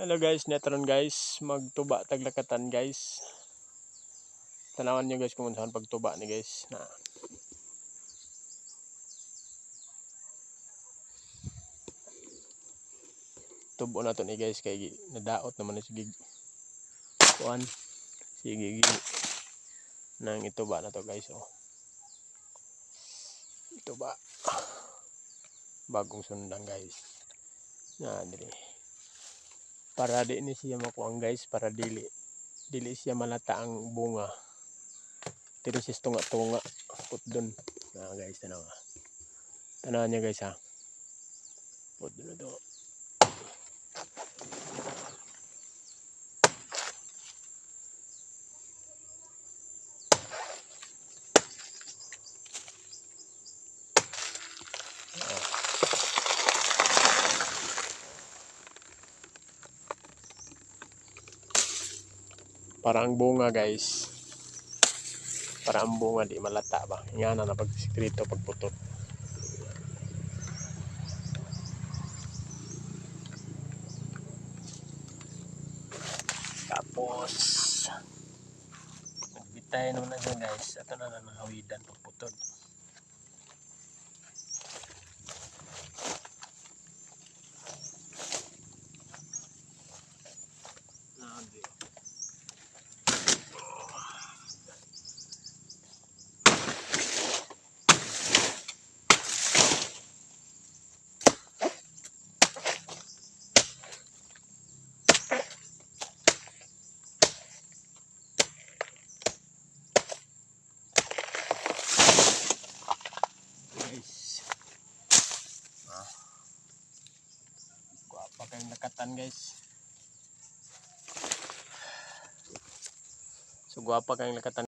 Hello guys, netron guys, magtuba taglakatan guys. Tanawan nyo guys kung saan pagtuba ni guys. Na. Tubo na to ni guys kay nadaot naman ni sige. Kuan. Sige gi. Nang ituba na to guys oh. Ituba. Bagong sundan guys. Na dire para di ni siya makuang guys para dili dili siya malata ang bunga. Pero siya tunga tunga put dun. Na guys tanaw. Ah. tanaw niya guys ha. Put dun na to para ang bunga guys. Para ang bunga di malata ba? Nga na pag sikreto pagputot tapos nagbitay naman na guys. Ito na na hawidan pagputod Nabi. apa yang dekatan guys. So apa yang dekatan?